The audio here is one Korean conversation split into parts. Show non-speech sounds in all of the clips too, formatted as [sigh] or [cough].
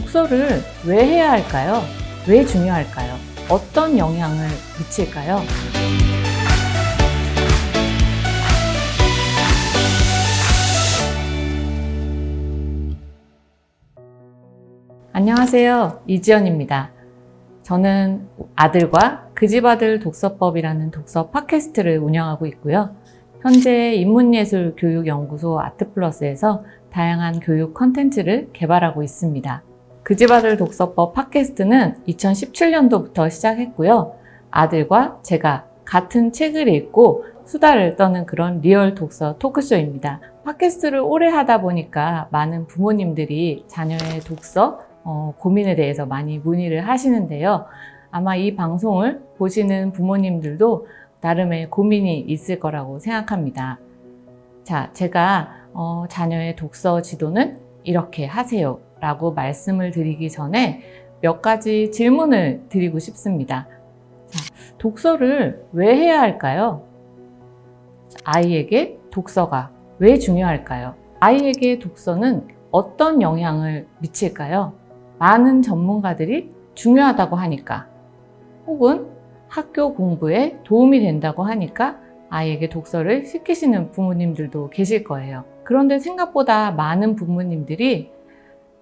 독서를 왜 해야 할까요? 왜 중요할까요? 어떤 영향을 미칠까요? 안녕하세요. 이지연입니다. 저는 아들과 그 집 아들 독서법이라는 독서 팟캐스트를 운영하고 있고요. 현재 인문예술 교육연구소 아트플러스에서 다양한 교육 컨텐츠를 개발하고 있습니다. 그집 아들 독서법 팟캐스트는 2017년도부터 시작했고요. 아들과 제가 같은 책을 읽고 수다를 떠는 그런 리얼 독서 토크쇼입니다. 팟캐스트를 오래 하다 보니까 많은 부모님들이 자녀의 독서 어, 고민에 대해서 많이 문의를 하시는데요. 아마 이 방송을 보시는 부모님들도 나름의 고민이 있을 거라고 생각합니다. 자, 제가 어, 자녀의 독서 지도는 이렇게 하세요. 라고 말씀을 드리기 전에 몇 가지 질문을 드리고 싶습니다. 자, 독서를 왜 해야 할까요? 아이에게 독서가 왜 중요할까요? 아이에게 독서는 어떤 영향을 미칠까요? 많은 전문가들이 중요하다고 하니까 혹은 학교 공부에 도움이 된다고 하니까 아이에게 독서를 시키시는 부모님들도 계실 거예요. 그런데 생각보다 많은 부모님들이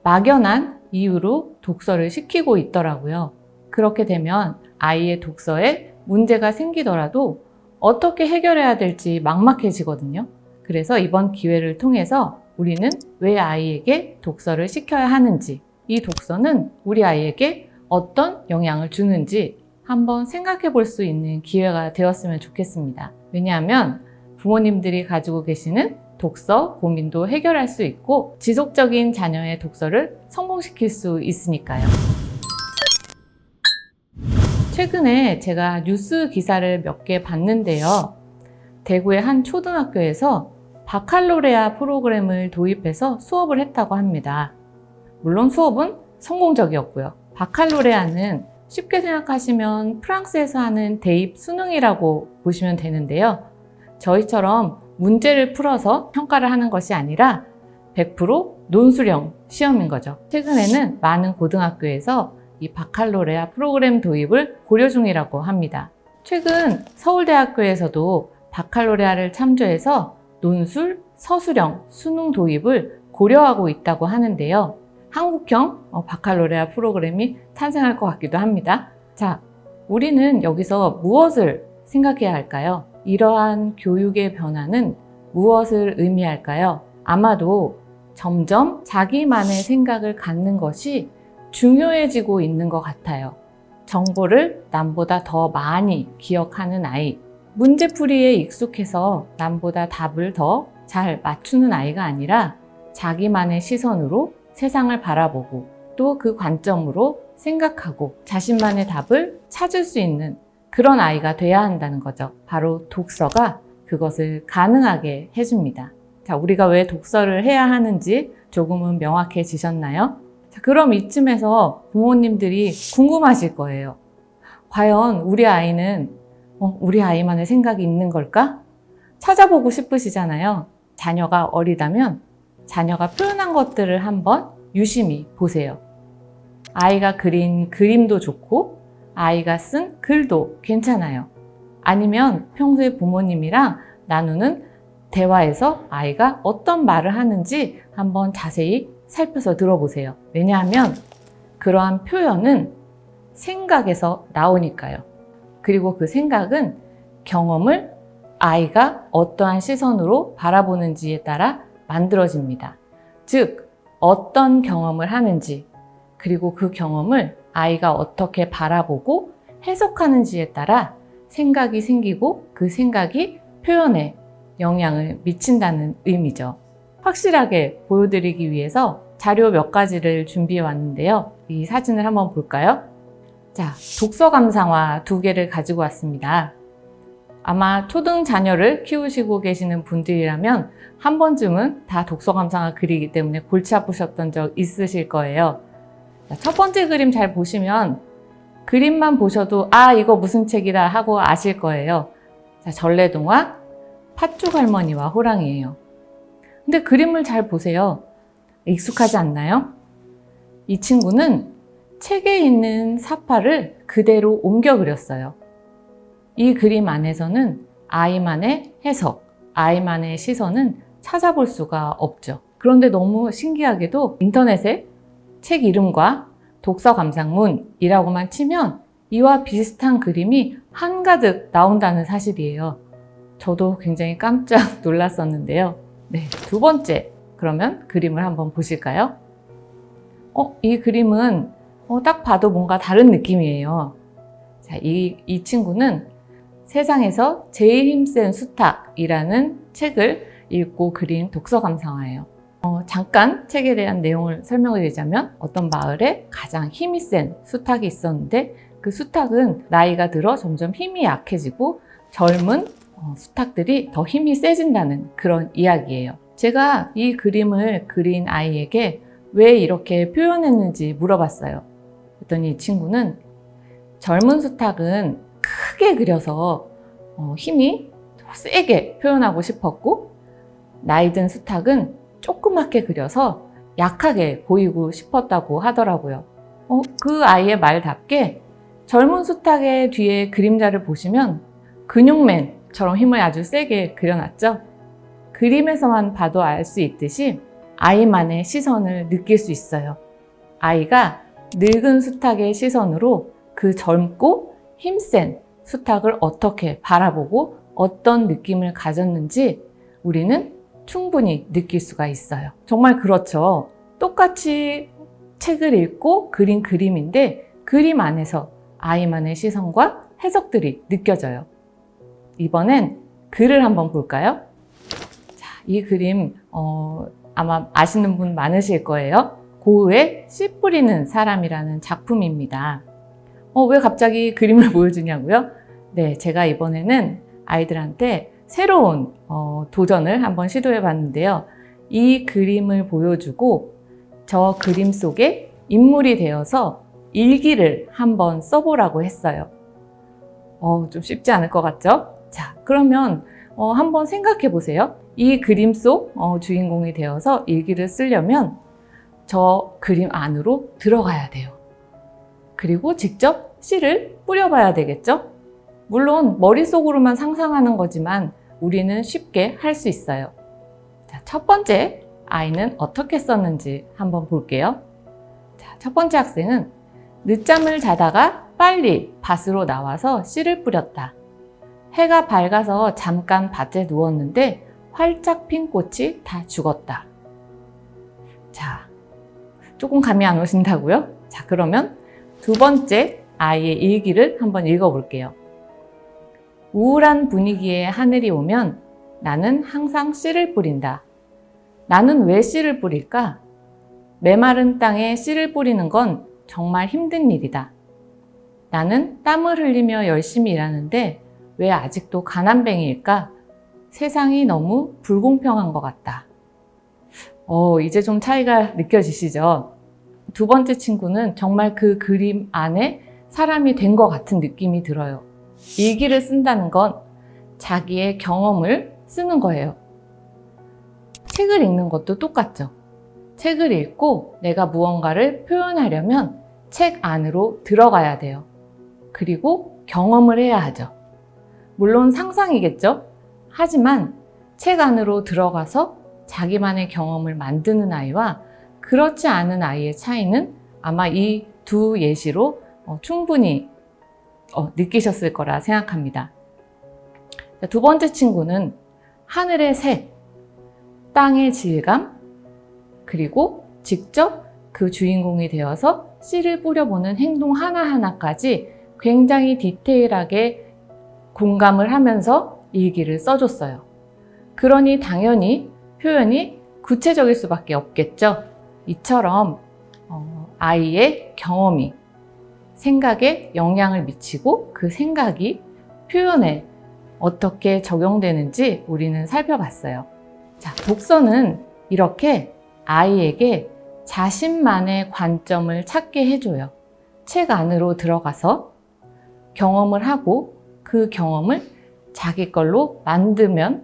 막연한 이유로 독서를 시키고 있더라고요. 그렇게 되면 아이의 독서에 문제가 생기더라도 어떻게 해결해야 될지 막막해지거든요. 그래서 이번 기회를 통해서 우리는 왜 아이에게 독서를 시켜야 하는지, 이 독서는 우리 아이에게 어떤 영향을 주는지 한번 생각해 볼 수 있는 기회가 되었으면 좋겠습니다. 왜냐하면 부모님들이 가지고 계시는 독서 고민도 해결할 수 있고 지속적인 자녀의 독서를 성공시킬 수 있으니까요. 최근에 제가 뉴스 기사를 몇 개 봤는데요. 대구의 한 초등학교에서 바칼로레아 프로그램을 도입해서 수업을 했다고 합니다. 물론 수업은 성공적이었고요. 바칼로레아는 쉽게 생각하시면 프랑스에서 하는 대입 수능이라고 보시면 되는데요. 저희처럼 문제를 풀어서 평가를 하는 것이 아니라 100% 논술형 시험인 거죠. 최근에는 많은 고등학교에서 이 바칼로레아 프로그램 도입을 고려 중이라고 합니다. 최근 서울대학교에서도 바칼로레아를 참조해서 논술, 서술형 수능 도입을 고려하고 있다고 하는데요. 한국형 어, 바칼로레아 프로그램이 탄생할 것 같기도 합니다. 자, 우리는 여기서 무엇을 생각해야 할까요? 이러한 교육의 변화는 무엇을 의미할까요? 아마도 점점 자기만의 생각을 갖는 것이 중요해지고 있는 것 같아요. 정보를 남보다 더 많이 기억하는 아이, 문제풀이에 익숙해서 남보다 답을 더 잘 맞추는 아이가 아니라 자기만의 시선으로 세상을 바라보고 또 그 관점으로 생각하고 자신만의 답을 찾을 수 있는 그런 아이가 돼야 한다는 거죠. 바로 독서가 그것을 가능하게 해줍니다. 자, 우리가 왜 독서를 해야 하는지 조금은 명확해지셨나요? 자, 그럼 이쯤에서 부모님들이 궁금하실 거예요. 과연 우리 아이는 어, 우리 아이만의 생각이 있는 걸까? 찾아보고 싶으시잖아요. 자녀가 어리다면 자녀가 표현한 것들을 한번 유심히 보세요. 아이가 그린 그림도 좋고 아이가 쓴 글도 괜찮아요. 아니면 평소에 부모님이랑 나누는 대화에서 아이가 어떤 말을 하는지 한번 자세히 살펴서 들어보세요. 왜냐하면 그러한 표현은 생각에서 나오니까요. 그리고 그 생각은 경험을 아이가 어떠한 시선으로 바라보는지에 따라 만들어집니다. 즉, 어떤 경험을 하는지, 그리고 그 경험을 아이가 어떻게 바라보고 해석하는지에 따라 생각이 생기고 그 생각이 표현에 영향을 미친다는 의미죠. 확실하게 보여드리기 위해서 자료 몇 가지를 준비해 왔는데요. 이 사진을 한번 볼까요? 자, 독서 감상화 두 개를 가지고 왔습니다. 아마 초등 자녀를 키우시고 계시는 분들이라면 한 번쯤은 다 독서 감상화 그리기 때문에 골치 아프셨던 적 있으실 거예요. 자, 첫 번째 그림 잘 보시면 그림만 보셔도 아 이거 무슨 책이다 하고 아실 거예요. 자, 전래동화 팥죽 할머니와 호랑이에요. 근데 그림을 잘 보세요. 익숙하지 않나요? 이 친구는 책에 있는 사파를 그대로 옮겨 그렸어요. 이 그림 안에서는 아이만의 해석, 아이만의 시선은 찾아볼 수가 없죠. 그런데 너무 신기하게도 인터넷에 책 이름과 독서 감상문이라고만 치면 이와 비슷한 그림이 한가득 나온다는 사실이에요. 저도 굉장히 깜짝 [laughs] 놀랐었는데요. 네, 두 번째. 그러면 그림을 한번 보실까요? 어, 이 그림은 어, 딱 봐도 뭔가 다른 느낌이에요. 자, 이, 이 친구는 세상에서 제일 힘센 수탉이라는 책을 읽고 그린 독서 감상화예요. 어, 잠깐 책에 대한 내용을 설명을 드리자면 어떤 마을에 가장 힘이 센 수탉이 있었는데 그 수탉은 나이가 들어 점점 힘이 약해지고 젊은 어, 수탉들이 더 힘이 세진다는 그런 이야기예요. 제가 이 그림을 그린 아이에게 왜 이렇게 표현했는지 물어봤어요. 그랬더니 이 친구는 젊은 수탉은 크게 그려서 어, 힘이 세게 표현하고 싶었고 나이 든 수탉은 조그맣게 그려서 약하게 보이고 싶었다고 하더라고요. 어, 그 아이의 말답게 젊은 수탉의 뒤에 그림자를 보시면 근육맨처럼 힘을 아주 세게 그려놨죠. 그림에서만 봐도 알 수 있듯이 아이만의 시선을 느낄 수 있어요. 아이가 늙은 수탉의 시선으로 그 젊고 힘센 수탉을 어떻게 바라보고 어떤 느낌을 가졌는지 우리는 충분히 느낄 수가 있어요. 정말 그렇죠. 똑같이 책을 읽고 그린 그림인데 그림 안에서 아이만의 시선과 해석들이 느껴져요. 이번엔 글을 한번 볼까요? 자, 이 그림 어, 아마 아시는 분 많으실 거예요. 고흐의 씨 뿌리는 사람이라는 작품입니다. 어, 왜 갑자기 그림을 [laughs] 보여주냐고요? 네, 제가 이번에는 아이들한테 새로운 어, 도전을 한번 시도해 봤는데요. 이 그림을 보여주고 저 그림 속에 인물이 되어서 일기를 한번 써보라고 했어요. 어, 좀 쉽지 않을 것 같죠? 자, 그러면 어, 한번 생각해 보세요. 이 그림 속 어, 주인공이 되어서 일기를 쓰려면 저 그림 안으로 들어가야 돼요. 그리고 직접 씨를 뿌려봐야 되겠죠? 물론 머릿속으로만 상상하는 거지만 우리는 쉽게 할 수 있어요. 자, 첫 번째 아이는 어떻게 썼는지 한번 볼게요. 자, 첫 번째 학생은 늦잠을 자다가 빨리 밭으로 나와서 씨를 뿌렸다. 해가 밝아서 잠깐 밭에 누웠는데 활짝 핀 꽃이 다 죽었다. 자, 조금 감이 안 오신다고요? 자, 그러면 두 번째 아이의 일기를 한번 읽어볼게요. 우울한 분위기에 하늘이 오면 나는 항상 씨를 뿌린다. 나는 왜 씨를 뿌릴까? 메마른 땅에 씨를 뿌리는 건 정말 힘든 일이다. 나는 땀을 흘리며 열심히 일하는데 왜 아직도 가난뱅이일까? 세상이 너무 불공평한 것 같다. 어, 이제 좀 차이가 느껴지시죠? 두 번째 친구는 정말 그 그림 안에 사람이 된 것 같은 느낌이 들어요. 일기를 쓴다는 건 자기의 경험을 쓰는 거예요. 책을 읽는 것도 똑같죠. 책을 읽고 내가 무언가를 표현하려면 책 안으로 들어가야 돼요. 그리고 경험을 해야 하죠. 물론 상상이겠죠? 하지만 책 안으로 들어가서 자기만의 경험을 만드는 아이와 그렇지 않은 아이의 차이는 아마 이 두 예시로 어, 충분히 어, 느끼셨을 거라 생각합니다. 두 번째 친구는 하늘의 색, 땅의 질감, 그리고 직접 그 주인공이 되어서 씨를 뿌려보는 행동 하나하나까지 굉장히 디테일하게 공감을 하면서 일기를 써줬어요. 그러니 당연히 표현이 구체적일 수밖에 없겠죠. 이처럼 어, 아이의 경험이 생각에 영향을 미치고 그 생각이 표현에 어떻게 적용되는지 우리는 살펴봤어요. 자, 독서는 이렇게 아이에게 자신만의 관점을 찾게 해줘요. 책 안으로 들어가서 경험을 하고 그 경험을 자기 걸로 만들면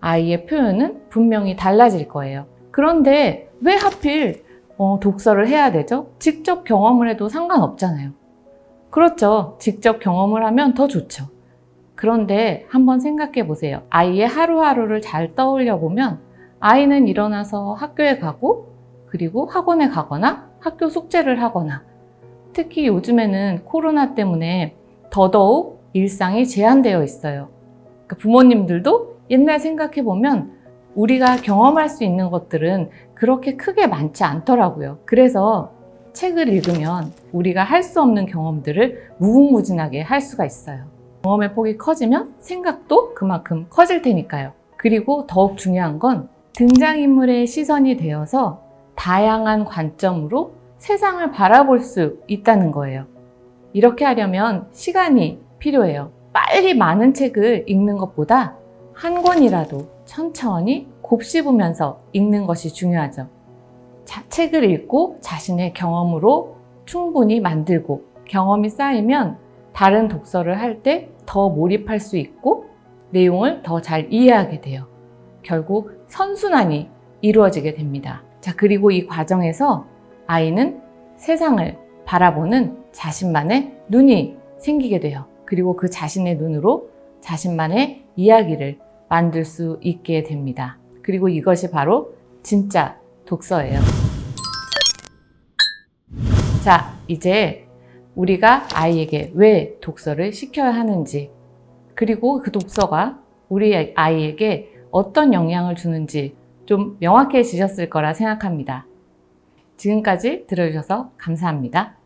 아이의 표현은 분명히 달라질 거예요. 그런데 왜 하필 어, 독서를 해야 되죠? 직접 경험을 해도 상관없잖아요. 그렇죠. 직접 경험을 하면 더 좋죠. 그런데 한번 생각해 보세요. 아이의 하루하루를 잘 떠올려 보면 아이는 일어나서 학교에 가고 그리고 학원에 가거나 학교 숙제를 하거나 특히 요즘에는 코로나 때문에 더더욱 일상이 제한되어 있어요. 그러니까 부모님들도 옛날 생각해 보면 우리가 경험할 수 있는 것들은 그렇게 크게 많지 않더라고요. 그래서 책을 읽으면 우리가 할 수 없는 경험들을 무궁무진하게 할 수가 있어요. 경험의 폭이 커지면 생각도 그만큼 커질 테니까요. 그리고 더욱 중요한 건 등장인물의 시선이 되어서 다양한 관점으로 세상을 바라볼 수 있다는 거예요. 이렇게 하려면 시간이 필요해요. 빨리 많은 책을 읽는 것보다 한 권이라도 천천히 곱씹으면서 읽는 것이 중요하죠. 자, 책을 읽고 자신의 경험으로 충분히 만들고 경험이 쌓이면 다른 독서를 할 때 더 몰입할 수 있고 내용을 더 잘 이해하게 돼요. 결국 선순환이 이루어지게 됩니다. 자, 그리고 이 과정에서 아이는 세상을 바라보는 자신만의 눈이 생기게 돼요. 그리고 그 자신의 눈으로 자신만의 이야기를 만들 수 있게 됩니다. 그리고 이것이 바로 진짜 독서예요. 자, 이제 우리가 아이에게 왜 독서를 시켜야 하는지, 그리고 그 독서가 우리 아이에게 어떤 영향을 주는지 좀 명확해지셨을 거라 생각합니다. 지금까지 들어주셔서 감사합니다.